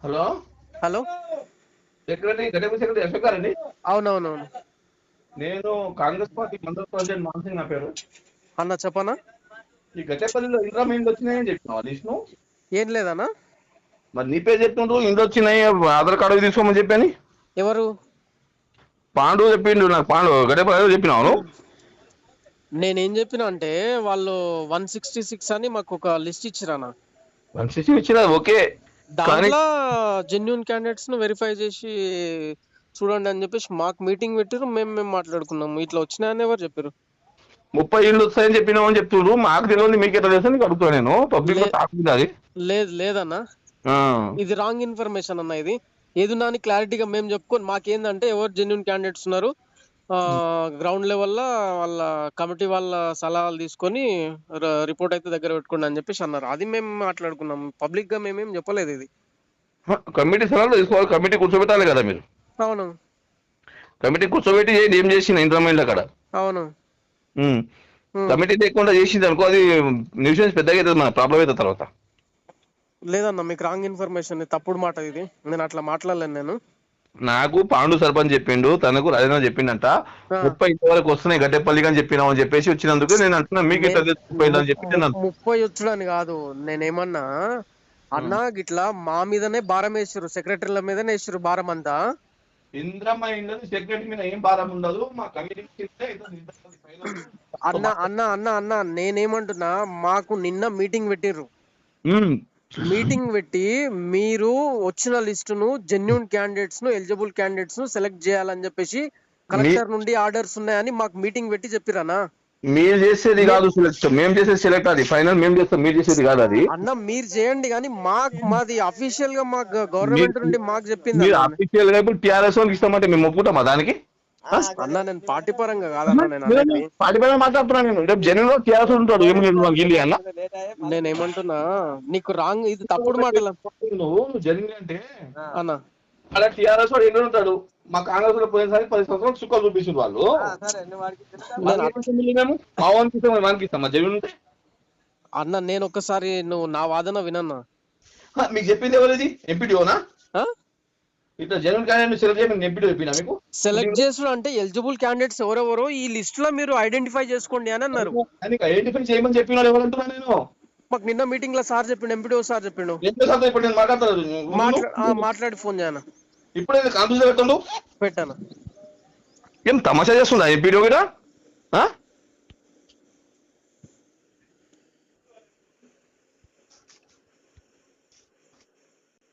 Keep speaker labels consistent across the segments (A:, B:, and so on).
A: Hello?
B: Hello?
A: Secretary గడప secretary Ashok గారండి?
B: అవునవునవును.
A: నేను కాంగ్రెస్ పార్టీ మండల ప్రెసిడెంట్ మాన్సింగ్ నా పేరు.
B: అన్న చెప్పనా?
A: ఈ గట్టేపల్లిలో ఇంద్రా మైండ్ వచ్చినాయని చెప్పినావు విష్ణు?
B: ఏం లేదన్నా?
A: మరి నీ పేరు చెప్తుండ్రు ఇండ్లు వచ్చినాయి ఆధార్ కార్డు తీసుకోమని చెప్పాని.
B: ఎవరు?
A: పాండు చెప్పిండు నాకు పాండు గట్టేపల్లి చెప్పినావు
B: నేనేం చెప్పిన అంటే వాళ్ళు వన్ సిక్స్టీ సిక్స్ అని మాకు ఒక లిస్ట్ ఇచ్చిరన్న
A: వన్ సిక్స్టీ ఇచ్చినా ఓకే.
B: దాంట్లో జెన్యున్ క్యాండిడేట్స్ను వెరిఫై చేసి చూడండి అని చెప్పేసి మాకు మీటింగ్ పెట్టారు మేము మేము మాట్లాడుకున్నాము. ఇట్లా వచ్చినాయని ఎవరు చెప్పారు
A: ముప్పై ఇండ్లు వస్తాయని చెప్పినావు అని చెప్తుండ్రు. మాకు తెలియదు మీకు ఎట్లా తెలుసు నీకు అడుగుతా నేను. పబ్లిక్ అది.
B: లేదు లేదన్న.
A: ఆ.
B: ఇది రాంగ్ ఇన్ఫర్మేషన్ అన్న ఇది. ఏదున్నా అని క్లారిటీగా మేము చెప్పుకొని మాకేందంటే ఎవరు జెన్యున్ క్యాండిడేట్స్ ఉన్నారు గ్రౌండ్ లెవెల్లో వాళ్ళ కమిటీ వాళ్ళ సలహాలు తీసుకొని రిపోర్ట్ అయితే దగ్గర పెట్టుకోండి అని చెప్పేసి అన్నారు. అది మేము మాట్లాడుకున్నాం. పబ్లిక్గా మేమేం చెప్పలేదు ఇది.
A: కమిటీ సలహాలు తీసుకోవాలి. కమిటీ కూర్చోబెట్టాలి కదా మీరు?
B: అవును.
A: కమిటీ కూర్చోబెట్టి ఏం చేసిన ఇంద్రా మైండ్ అక్కడ?
B: అవును.
A: కమిటీ లేకుండా చేసింది అనుకో అది న్యూసెన్స్ పెద్దగా అవుతుంది మన ప్రాబ్లం అవుతుంది తర్వాత.
B: లేదన్న మీకు రాంగ్ ఇన్ఫర్మేషన్ తప్పుడు మాట ఇది. నేను అట్లా మాట్లాడలేను నేను.
A: నాకు పాండు సర్పంచ్ చెప్పిండు తనకు రాజేంద్ర చెప్పిండంట. ముప్పై వరకు వస్తున్నాయి గడ్డేపల్లి అని చెప్పినావు అని చెప్పేసి వచ్చినందుకు నేను అంటున్నా మీకు ఇట్లా తెలిసిపోయిందని చెప్పి.
B: ముప్పై వచ్చుడని కాదు నేనేమన్నా అన్న గిట్లా మా మీదనే భారం వేసారు సెక్రటరీల మీదనే వేసారు భారం అంతా.
A: ఇంద్రమ్మ ఇండ్లు సెక్రటరీ మీద ఏం భారం ఉండదు మా కమిటీ
B: అన్న అన్న అన్న అన్న నేనేమంటున్నా మాకు నిన్న మీటింగ్ పెట్టిర్రు. మీటింగ్ పెట్టి మీరు వచ్చిన లిస్టును జెన్యున్ క్యాండిడేట్స్ను ఎలిజిబుల్ క్యాండిడేట్స్ను సెలెక్ట్ చేయాలని చెప్పేసి కలెక్టర్ నుండి ఆర్డర్స్ ఉన్నాయని మాకు మీటింగ్ పెట్టి చెప్పిరన్నా
A: మీరు చేసేది కాదు సెలెక్ట్ మేము చేసేది సెలెక్ట్ అది. ఫైనల్ మేము చేస్తాం మీరు చేసేది కాదు అది.
B: అన్న మీరు చేయండి కానీ మాకు మాది అఫీషియల్గా మాకు గవర్నమెంట్ నుండి మాకు చెప్పింది.
A: అఫీషియల్గా ఇప్పుడు టీఆర్ఎస్ వాళ్ళకి ఇస్తామంటే మేము ఒప్పుకుంటామా దానికి?
B: అన్న నేను పార్టీ పరంగా కాదన్న నేను
A: పార్టీ పైన మాట్లాడుతున్నాను నేను. రేపు జనంలో టీఆర్ఎస్ ఉంటాడు. ఏం లేదు మాకు ఇల్లు అన్న.
B: నేను ఏమంటున్నా నీకు రాంగ్ ఇది తప్పుడు మాటలు.
A: నువ్వు జరిగింది అంటే
B: అన్న.
A: అలా టీఆర్ఎస్ వాడు ఎన్నో ఉంటాడు. మా కాంగ్రెస్లో పోయినసారి పది సంవత్సరాలు సుఖాలు చూపించారు వాళ్ళు. మా వానికి ఇస్తాం వానికి ఇస్తాం. మా ఉంటే?
B: అన్న నేను ఒక్కసారి నువ్వు నా వాదన వినన్నా.
A: మీకు చెప్పింది ఎవరిది? ఎంపీడీఓనా? ఇట్లా జగన్ క్యాండిడేట్ సెలెక్ట్ చేయమని చెప్పినా మీకు?
B: సెలెక్ట్ చేసుడు అంటే ఎలిజిబుల్ క్యాండిడేట్స్ ఎవరెవరో ఈ లిస్ట్లో మీరు ఐడెంటిఫై చేసుకోండి అని అన్నారు.
A: దానికి ఐడెంటిఫై చేయమని చెప్పిన ఎవరంటున్నా నేను?
B: మాకు నిన్న మీటింగ్లో సార్ చెప్పిండు ఎంపీడీఓ సార్ చెప్పిండు.
A: ఇప్పుడు నేను మాట్లాడతాను?
B: మాట్లాడి ఫోన్ చేయను?
A: ఇప్పుడే కాన్ఫ్యూజ్ పెట్టండు
B: పెట్టాను?
A: ఏం తమాషా చేస్తుందా ఎంపీడీఓ కూడా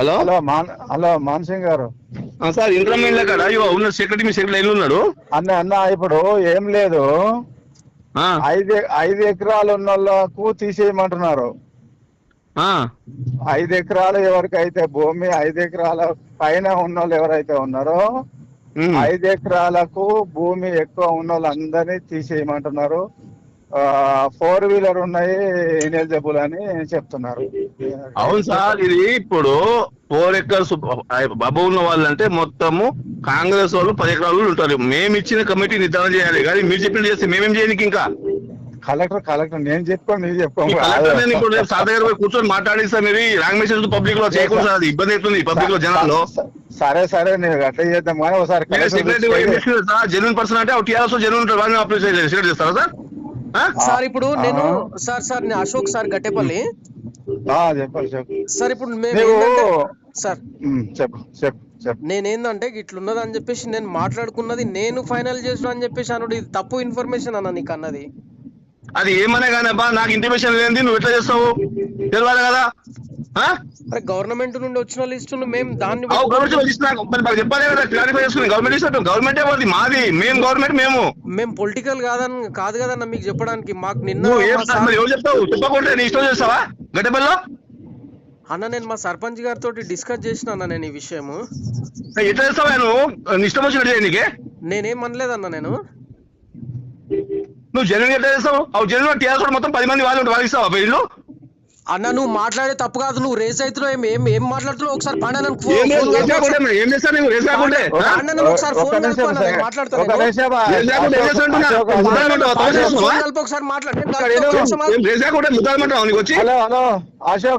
A: Hello?
C: Hello Maan hello Mansingh గారు.
A: సార్ ఇంద్రమైన్ల కాడ అయ్యో ఉన్న సెక్రటరీ మీ సెక్రటరీ ఉన్నాడు?
C: అన్న అన్న ఇప్పుడు ఏం లేదు. ఐదు ఐదు ఎకరాలు ఉన్న వాళ్ళకు తీసేయమంటున్నారు. ఐదు ఎకరాలు ఎవరికైతే భూమి ఐదు ఎకరాల పైన ఉన్న వాళ్ళు ఎవరైతే ఉన్నారో. ఐదు ఎకరాలకు భూమి ఎక్కువ ఉన్న వాళ్ళందరినీ తీసేయమంటున్నారు ఫోర్ వీలర్ ఉన్నాయి ఇనెలిజిబుల్ అని చెప్తున్నారు.
A: అవును సార్ ఇది ఇప్పుడు ఫోర్ ఎకర్స్ బాబు ఉన్న వాళ్ళంటే మొత్తము కాంగ్రెస్ వాళ్ళు పది ఎకరాలు ఉంటారు. మేము ఇచ్చిన కమిటీ నిర్ధారణ చేయాలి. కానీ మీరు చెప్పినట్టు చేస్తే మేమేం చేయడానికి ఇంకా?
C: కలెక్టర్ కలెక్టర్ నేను మీరు
A: ఈ కలెక్టర్ నేను ఇప్పుడు రేపు సార్ దగ్గర పోయి కూర్చొని మాట్లాడిస్తా. మీరు రాంగ్ మెసేజ్ పబ్లిక్లో చేయకూడదు సార్ అది ఇబ్బంది అవుతుంది పబ్లిక్లో జనాల్లో.
C: సరే సరే నేను అట్లా చేద్దాం? కానీ ఒకసారి
A: జెన్యున్ పర్సన్ అంటే టీఆర్ఎస్ జెన్యున్ ఉంటారు. వాళ్ళని అప్లై చేస్తారా సార్?
B: సార్ ఇప్పుడు నేను సార్ సార్ నేను అశోక్ సార్ గట్టేపల్లి. సార్ ఇప్పుడు మేము సార్.
C: చెప్పు చెప్పు
B: నేనేందంటే ఇట్లున్నది అని చెప్పేసి నేను మాట్లాడుకున్నది నేను ఫైనల్ చేసిన అని చెప్పేసి అనుడు ఇది తప్పు ఇన్ఫర్మేషన్ అన్న నీకు అన్నది.
A: అది ఏమనే కానీ నాకు ఇంటిమేషన్ లేనిది నువ్వు ఎట్లా చేస్తావు? తెలియాలి కదా? ఆ?
B: అరే గవర్నమెంట్ నుండి వచ్చిన లిస్టును మేము దాన్ని
A: గవర్నమెంట్ గవర్నమెంట్ మాది. మేము గవర్నమెంట్ మేము.
B: మేము పొలిటికల్ కాదని కాదు కదన్న మీకు చెప్పడానికి. మాకు నిన్న
A: చెప్తావు? చెప్పకుండా నీ ఇష్టం చేస్తావా? గడ్డపల్లిలో?
B: అన్న నేను మా సర్పంచ్ గారితో డిస్కస్ చేసిన అన్న నేను ఈ విషయము.
A: ఎట్లా చేస్తావా నువ్వు? ఇష్టం వచ్చినట్టు నీకే.
B: నేనేం అనలేదన్న నేను.
A: నువ్వు జనం ఎట్లా చేస్తావు? అవు జనం టీఆర్ఎస్ మొత్తం పది మంది వాళ్ళు వాళ్ళు ఇస్తావా? వీళ్ళు.
B: అన్న నువ్వు మాట్లాడే తప్పు కాదు నువ్వు రేస్ అవుతున్నావు ఏం ఏం ఏం మాట్లాడుతున్నావు? ఒకసారి పండ ఒకసారి ఫోన్?
C: అశోక్, అశోక్,
B: ఒకసారి మాట్లాడు.
C: ఇక్కడ అశోక్ అశోక్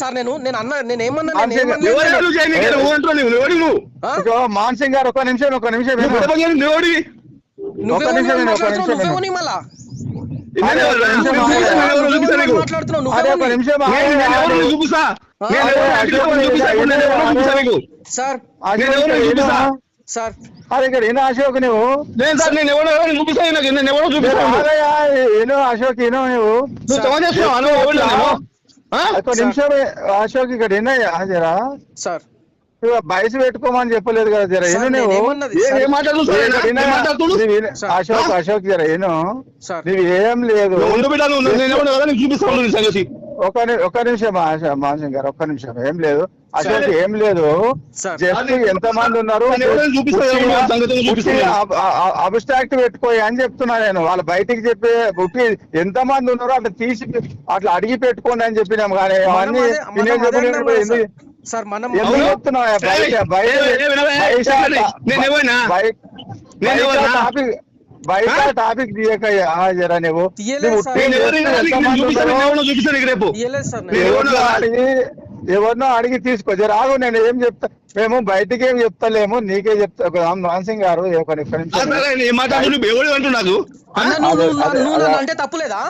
B: సార్ నేను అన్న నేను ఏమన్నా నేను
C: మానసిక-
B: ఏమన్నా
A: ఎవరు ఎవరు చేయని నీకు నువ్వు అంటున్నావు నువ్వు ఎవడు నువ్వు?
B: ఆ?
C: ఇదిగో మాన్ సింగ్ గారు ఒక నిమిషం ఒక నిమిషం
A: నువ్వు
C: ఒక్క
B: మళ్ళా?
C: అదే, అదే అదే,
B: సార్.
C: ఏను?
B: సార్?
C: అరే ఇక్కడ ఏను అశోక్ నువ్వు
A: నేను సార్ నేను ఎవరు ఎవరు చూపిస్తా? నాకు నేను ఎవరు చూపిస్తాను
C: ఏను అశోక్ ఏను నువ్వు
A: నువ్వు తమ చేస్తున్నావు? నువ్వు ఎవరు నేను ఆ?
C: ఒక నిమిషం అశోక్ ఇక్కడ ఏనయ్యా జరా
B: సార్.
C: బయసు పెట్టుకోమని చెప్పలేదు కదా జర. అశోక్ అశోక్ జర ఏను? ఏం లేదు. ఒక ఒక నిమిషం మాన్సింగ్ గారు ఒక్క నిమిషం ఏం లేదు. అశోక్ ఏం లేదు. జస్ట్ ఎంత మంది ఉన్నారు. అబ్స్ట్రాక్ట్ పెట్టుకోయి అని చెప్తున్నా నేను. వాళ్ళు బయటికి చెప్పి ఉట్టి ఎంత మంది ఉన్నారో అట్లా తీసి అట్లా అడిగి పెట్టుకోండి అని చెప్పినాం. కానీ అవన్నీ
B: సార్. మనం
C: బయట? టాపిక్ తీయకయ్యా. జరా నువ్వు
B: తీయలేదు. సార్.
A: ఎవరినో
C: అడిగి ఎవరినో అడిగి తీసుకో. జర ఆగు నేను ఏం చెప్తా? మేము బయటికి ఏం చెప్తలేము నీకే చెప్తా. ఒక మాన్సింగ్ గారు ఒక
A: అంటూ
B: తప్పులేదా.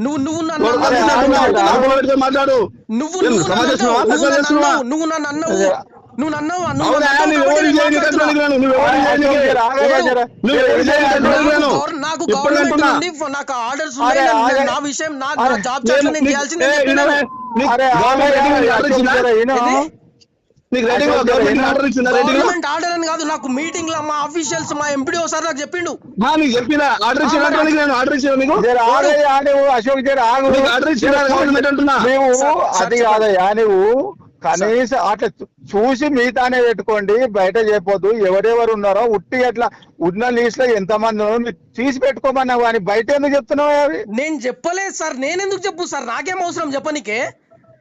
B: నువ్వు నువ్వు నన్ను నువ్వు నన్నావు నాకు గవర్నమెంట్. నుండి నాకు ఆర్డర్స్ ఉన్నాయి. నా విషయం నా జాబ్ నేను
A: నీకు-
B: చేయాల్సిందే
A: గవర్నమెంట్ రేటింగ్ ఆర్డర్
B: అని కాదు నాకు మీటింగ్లో మా అఫీషియల్స్ మా ఎంపీడీ ఒకసారి నాకు చెప్పిండు.
A: నీకు చెప్పిన? ఆర్డర్ ఇచ్చిన నేను ఆర్డర్ ఇచ్చిన నీకు?
C: అశోక్
A: ఆర్డర్ ఇచ్చిన గవర్నమెంట్ అంటున్నా.
C: నువ్వు
B: సార్, సార్,
C: అది. కాదయ్యా నువ్వు కనీసం అట్లా చూసి మిగతానే పెట్టుకోండి బయట చెప్పొద్దు ఎవరెవరు ఉన్నారో ఉట్టి అట్లా ఉన్న లిస్ట్లో ఎంత మంది ఉన్నారో మీరు తీసి పెట్టుకోమన్నావు కానీ బయట ఎందుకు చెప్తున్నావు అవి?
B: నేను చెప్పలేదు సార్ నేను ఎందుకు చెప్పు సార్ నాకేం అవసరం చెప్పనీకే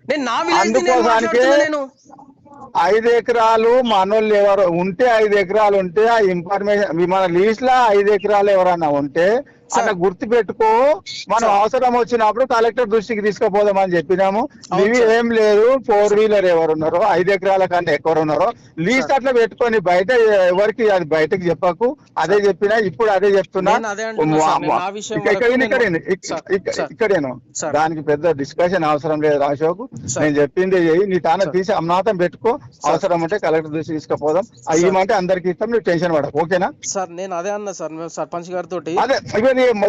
B: నేను నా
C: అందుకోసానికే
B: నేను.
C: ఐదు ఎకరాలు మనోళ్ళు ఎవరు ఉంటే ఐదు ఎకరాలు ఉంటే ఆ ఇన్ఫర్మేషన్ మన లీస్ట్లో ఐదు ఎకరాలు ఎవరన్నా ఉంటే అట్లా గుర్తు పెట్టుకో మనం అవసరం వచ్చినప్పుడు కలెక్టర్ దృష్టికి తీసుకుపోదామని చెప్పినాము.
B: అవును
C: ఇవి. ఏం లేదు ఫోర్ వీలర్ ఎవరు ఉన్నారో ఐదు ఎకరాల కన్నా ఎక్కువ ఉన్నారో లీస్ట్ అట్లా పెట్టుకొని బయట ఎవరికి అది బయటకు చెప్పకు. అదే చెప్పినా ఇప్పుడు అదే చెప్తున్నా. ఇక్కడ-. ఇక్కడేను. దానికి పెద్ద డిస్కషన్ అవసరం లేదు రాశోకు
B: సార్.
C: నేను చెప్పింది నీ తాన. తీసి అమ్నాతం పెట్టుకో. అవసరం ఉంటే కలెక్టర్ దృష్టి తీసుకుపోదాం. అయ్యమంటే అందరికి ఇస్తాం నువ్వు టెన్షన్ పడకు. ఓకేనా?
B: సార్ నేను అదే అన్నా సార్ మేము సర్పంచ్ గారితో
C: అదే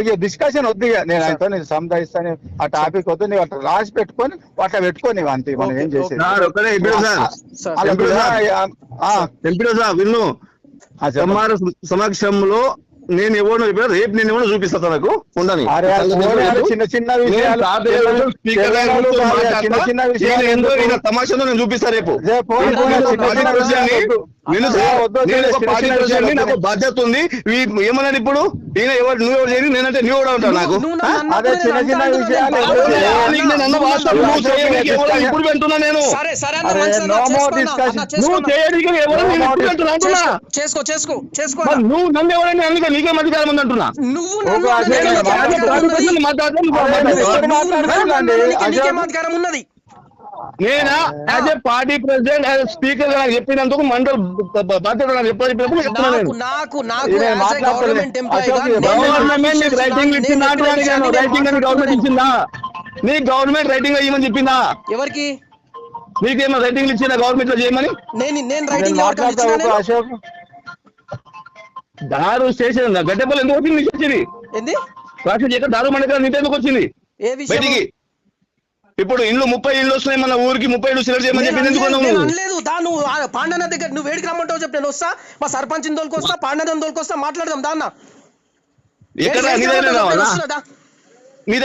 C: ఇక డిస్కషన్ వద్దు నేను ఆయనతో నేను సంధాయిస్తాను. ఆ టాపిక్ వద్దు. నువ్వు అట్లా రాసి పెట్టుకొని అట్లా పెట్టుకొని అంతే. మనం ఏం చేసేది?
A: విన్ను. సమక్షంలో నేను ఎవరు రేపు నేను ఎవరు చూపిస్తా తనకు. ఉండని.
C: చిన్న చిన్న చిన్న చిన్న
A: నేను చూపిస్తా రేపు? నేను నాకు బాధ్యత ఉంది. ఏమన్నాను ఇప్పుడు? ఈయన ఎవరు నువ్వు ఎవరు చేయని నేనంటే నువ్వు కూడా ఉంటావు నాకు?
C: అదే చిన్న
B: నేను
C: చిన్న విషయాలు
A: ఇప్పుడు వింటున్నా నేను. నువ్వు. చేయడానికి ఎవరు అంటున్నా
B: చేసుకో చేసుకో చేసుకో.
A: నువ్వు నన్ను ఎవరైనా అందుకే నీకే అధికారం ఉంది అంటున్నా?
B: నువ్వు
C: మాట్లాడుతున్నావు.
B: అధికారం ఉన్నది?
A: నేనా? As a party president as speaker నాకు చెప్పినందుకు మండల్ బాధ్యత నాకు చెప్పినప్పుడు చెప్తున్నా
B: నాకు నాకు నాకు. గవర్నమెంట్
A: నీకు రైటింగ్ ఇచ్చిందా రైటింగ్ అని గవర్నమెంట్. ఇచ్చిందా? నీ గవర్నమెంట్ రైటింగ్ ఇవ్వమని చెప్పిందా
B: ఎవరికి?
A: నీకేమో రైటింగ్ ఇచ్చిందా గవర్నమెంట్లో చేయమని?
B: నేను నేను రైటింగ్?
C: అశోక్.
A: దారు స్టేషన్ గడ్డపల్లి ఎందుకు వచ్చింది? నీకు వచ్చింది
B: ఏంది?
A: రాష్ట్ర చేయక దారు మండలి నీతో ఎందుకు వచ్చింది?
B: ఏ విషయం
A: ఇప్పుడు ఇల్లు ముప్పై ఇల్లు వస్తున్నాయి మన ఊరికి ముప్పై ఇల్లు సెలెక్ట్ చేయమని
B: నేను
A: చెప్పి ఎందుకు
B: నేను అనలేదు. దా నువ్వు పాండన దగ్గర నువ్వు వేడికి రమ్మంటావు చెప్పి నేను వస్తా. మా సర్పంచ్ దోలుకొస్తా పాండన దోలుకొస్తా మాట్లాడదాం దాన్న
A: ఎక్కడ? నీ దగ్గర రావాలా? మీ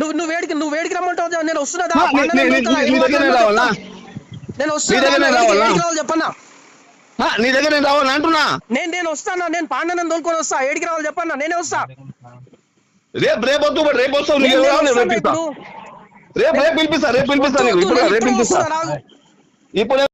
B: నువ్వు నువ్వు వేడికి నువ్వు వేడికి రమ్మంటావు నేను వస్తున్నదా
A: ఆ, నీ-
B: పాండన
A: నీ- నీ-
B: దోలుకొస్తా,
A: నీ
B: ఏం
A: దగ్గరనే
B: మాట్లాడతావు
A: రావాలా.
B: నేను వస్తున్నా చెప్పన్నా.
A: నీ దగ్గర రావాలా అంటున్నా?
B: నేను నేను వస్తానా నేను పాండన దోలుకొని వస్తా ఏడికి రావాలి చెప్పన్నా నేనే వస్తా.
A: రేపు రేపు వద్దు రేపు వస్తావు రేపు? రేపు పిలిపిస్తా రేపు పిలిపిస్తా నీకు ఇప్పుడు రేపు పిలిపిస్తా. ఇప్పుడు